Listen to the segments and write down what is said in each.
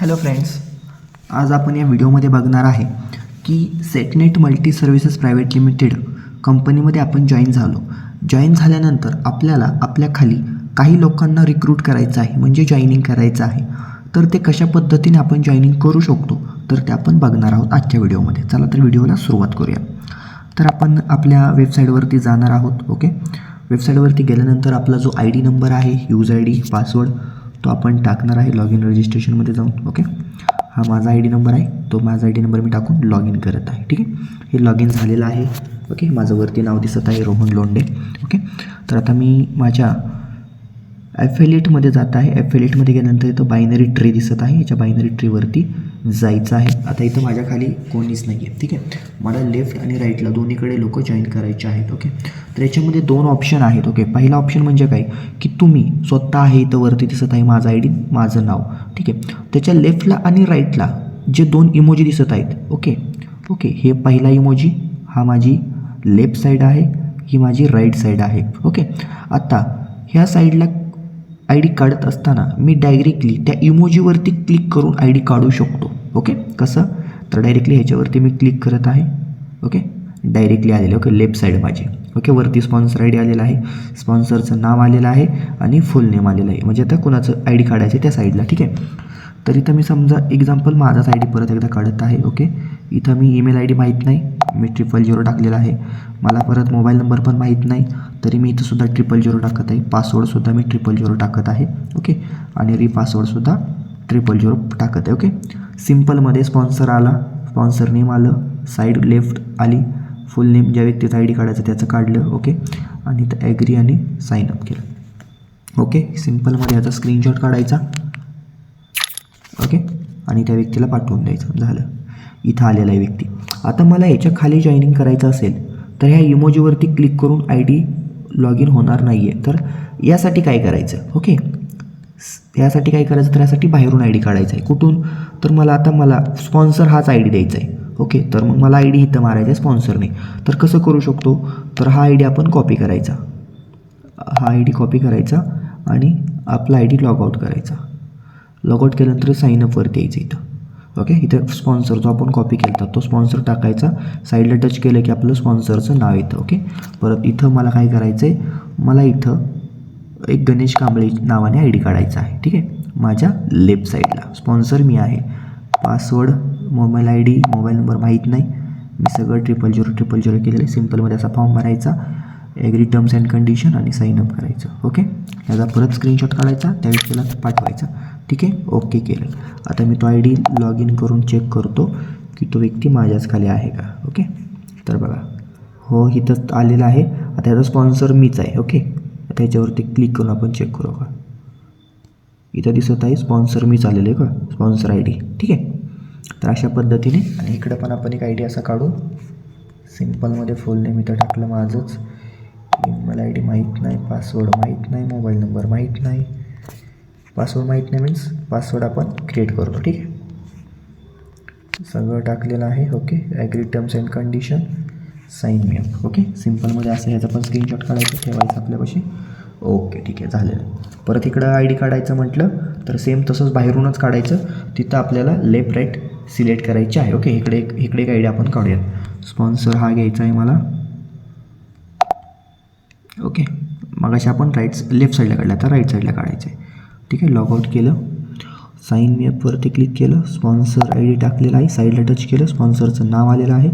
Hello friends आज आपण या व्हिडिओमध्ये बघणार आहे की Setnet multi services private limited कंपनीमध्ये आपण जॉईन झालो. जॉईन झाल्यानंतर आपल्याला आपल्या खाली काही लोकांना रिक्रूट करायचं आहे म्हणजे जॉईनिंग करायचं आहे. तर ते कशा पद्धतीने आपण जॉईनिंग करू शकतो तर ते आपण बघणार आहोत आजच्या व्हिडिओमध्ये. चला तर व्हिडिओला सुरुवात करूया. तर आपण आपल्या वेबसाईटवरती जाणार आहोत ओके वेबसाईटवरती गेल्यानंतर आपला जो आय डी नंबर आहे यूज आय डी पासवर्ड तो आपण टाकणार आहे लॉग इन रजिस्ट्रेशनमध्ये जाऊन ओके हा माझा आय डी नंबर आहे तो माझा आय डी नंबर मी टाकून लॉग इन करत आहे ठीक आहे? हे लॉग इन झालेलं आहे ओके माझं वरती नाव दिसत आहे रोहन लोंडे ओके तर आता मी माझ्या ॲफिलिएटमध्ये जात आहे. ॲफिलिएटमध्ये गेल्यानंतर इथं बायनरी ट्री दिसत आहे याच्या बायनरी ट्रीवरती जायचं आहे. आता इथं माझ्या खाली कोणीच नाही आहे ठीक आहे? मला लेफ्ट आणि राईटला दोन्हीकडे लोक जॉईन करायचे आहेत ओके तर याच्यामध्ये दोन ऑप्शन आहेत ओके पहिला ऑप्शन म्हणजे काय? की तुम्ही स्वतः आहे इथं वरती दिसत आहे माझा आय डी माझं नाव. ठीक आहे? त्याच्या लेफ्टला आणि राईटला जे दोन इमोजी दिसत आहेत ओके ओके हे पहिला इमोजी हा माझी लेफ्ट साईड आहे ही माझी राईट साईड आहे ओके आता ह्या साईडला आय डी काढत असताना मी डायरेक्टली त्या इमोजीवरती क्लिक करून आय डी काढू शकतो. ओके? कसं? तर डायरेक्टली ह्याच्यावरती मी क्लिक करत आहे. ओके? डायरेक्टली आलेलं ओके? लेफ्ट साईड माझी. ओके? वरती स्पॉन्सर आय डी आलेला आहे. स्पॉन्सरचं नाव आलेलं आहे आणि फुल नेम आलेलं आहे. म्हणजे आता कुणाचं आय डी काढायचं आहे त्या साईडला ठीक आहे? तर इथं मी समजा एक्झाम्पल माझाच आय डी परत एकदा काढत आहे ओके? इथं मी ईमेल आय डी माहीत नाही. मी ट्रिपल झिरो टाकलेला आहे. मला परत मोबाईल नंबर पण माहीत नाही. तरी मी इथंसुद्धा ट्रिपल झिरो टाकत आहे. पासवर्डसुद्धा मी ट्रिपल झिरो टाकत आहे ओके? आणि री पासवर्डसुद्धा ट्रिपल झिरो टाकत आहे ओके? सिम्पलमध्ये स्पॉन्सर आला. स्पॉन्सर नेम आलं. साईड लेफ्ट आली. फुल नेम ज्या व्यक्तीचं आय डी काढायचं त्याचं काढलं. ओके? आणि तर ॲग्री आणि साईन अप केलं. ओके? सिम्पलमध्ये याचा स्क्रीनशॉट काढायचा. ओके? आणि त्या व्यक्तीला पाठवून द्यायचं. झालं. इथं आलेला आहे व्यक्ती. आता मला याच्या खाली जॉईनिंग करायचं असेल तर ह्या इमोजीवरती क्लिक करून आय डी लॉग इन होणार नाही आहे तर यासाठी काय करायचं? ओके? यासाठी काय करायचं तर यासाठी बाहेरून आय डी काढायचा आहे. कुठून? तर मला आता मला स्पॉन्सर हाच आय डी द्यायचा आहे. ओके तर मग मला आय डी इथं मारायचा आहे स्पॉन्सरने तर कसं करू शकतो? तर हा आय डी आपण कॉपी करायचा. हा आय डी कॉपी करायचा आणि आपला आय डी लॉगआउट करायचा. लॉगआउट केल्यानंतर साईनअपवरती यायचं इथं. ओके इथं स्पॉन्सर जो आपण कॉपी केला तो स्पॉन्सर टाकायचा. साईडला टच केलं की आपलं स्पॉन्सरचं नाव येतं. ओके परत इथं मला काय करायचं आहे मला इथं एक गणेश कांबळे नावाने आय डी काढायचा आहे. ठीक आहे? माझ्या लेफ्ट साईडला. स्पॉन्सर मी आहे. Password mobile I D mobile number माहीत नाही. मी सगळं ट्रिपल झिरो ट्रिपल झिरो केलेलं आहे. सिम्पलमध्ये असा फॉर्म भरायचा ॲग्री टर्म्स अँड कंडिशन आणि साईन अप करायचं. ओके? याचा परत स्क्रीनशॉट काढायचा त्या व्यक्तीला पाठवायचा. ठीक आहे? ओके केलं. आता मी तो आय डी लॉग इन करून चेक करतो की तो व्यक्ती माझ्याच खाली आहे का? ओके? तर बघा. हो इथं आलेला आहे. आता याचा स्पॉन्सर मीच आहे. ओके? आता याच्यावरती क्लिक करून आपण चेक करू का? इथं दिसत आहे स्पॉन्सर मी चाललेलं आहे का? स्पॉन्सर आय डी ठीक आहे? तर अशा पद्धतीने आणि इकडं पण आपण एक आय डी असा काढून सिम्पलमध्ये फुल नेम इथं टाकलं माझंच. ईमेल आय डी माहीत नाही पासवर्ड माहीत नाही मोबाईल नंबर माहीत नाही. पासवर्ड माहीत नाही मीन्स पासवर्ड आपण क्रिएट करतो. ठीक आहे? सगळं टाकलेलं आहे. Okay agree terms and condition sign me okay सिम्पलमध्ये असं ह्याचा पण स्क्रीनशॉट काढायचं ठेवायचं आपल्यापाशी. ओके ठीक आहे झालेलं आहे. परत इकडं आय डी काढायचं म्हटलं तर सेम तसंच बाहेरूनच काढायचं. तिथं आपल्याला लेफ्ट राईट सिलेक्ट करायचे आहे. ओके इकडे एक इकडे एक आय डी आपण काढूयात. स्पॉन्सर हा घ्यायचा आहे मला. ओके मग अशा आपण राईट लेफ्ट साईडला काढला तर राईट साईडला काढायचं आहे ठीक आहे लॉगआउट केलं. साईन मी अपवरती क्लिक केलं. स्पॉन्सर आय डी टाकलेला आहे. साईडला टच केलं. स्पॉन्सरचं नाव आलेलं आहे.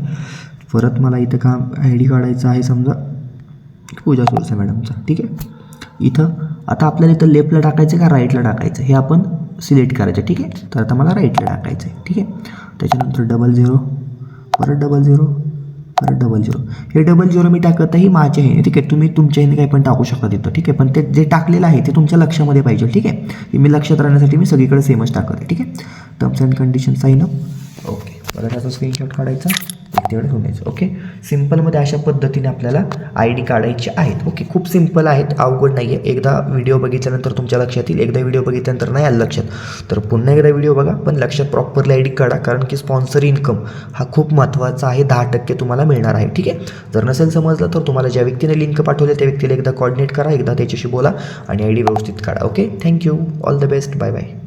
परत मला इथं काम आय डी काढायचं आहे समजा. पूजा सोरसे मॅडमचा. ठीक आहे? इथं. आता आपल्याला इथं लेफ्टला टाकायचं का राईटला टाकायचं? हे आपण सिलेक्ट करायचं ठीक आहे? तर आता मला राईटला टाकायचं आहे ठीक आहे? त्याच्यानंतर डबल झिरो परत डबल झिरो परत डबल झिरो हे डबल झिरो मी टाकत आहे माझ्या ह्याने ठीक आहे? तुम्ही तुमच्या ह्याने काही पण टाकू शकता तिथं ठीक आहे? पण ते जे टाकलेलं आहे ते तुमच्या लक्षामध्ये पाहिजे ठीक आहे? हे मी लक्षात राहण्यासाठी मी सगळीकडे सेमच टाकत आहे ठीक आहे? Terms and condition sign up okay परत त्याचा स्क्रीनशॉट काढायचा. व्यक्तीकडे होण्याचं ओके सिम्पलमध्ये अशा पद्धतीने आपल्याला आय डी काढायचे आहेत. ओके खूप सिंपल आहेत. अवघड नाही आहे एकदा व्हिडिओ बघितल्यानंतर तुमच्या लक्षात येईल. एकदा व्हिडिओ बघितल्यानंतर नाही आलं लक्षात. तर पुन्हा एकदा व्हिडिओ बघा. पण लक्षात प्रॉपरली आय डी काढा. कारण की स्पॉन्सर इन्कम हा खूप महत्त्वाचा आहे. दहा टक्के तुम्हाला मिळणार आहे. ठीक आहे? जर नसेल समजलं तर तुम्हाला ज्या व्यक्तीने लिंक पाठवले त्या व्यक्तीला एकदा कॉर्डिनेट करा. एकदा त्याच्याशी बोला आणि आय डी व्यवस्थित काढा. Okay thank you all the best bye bye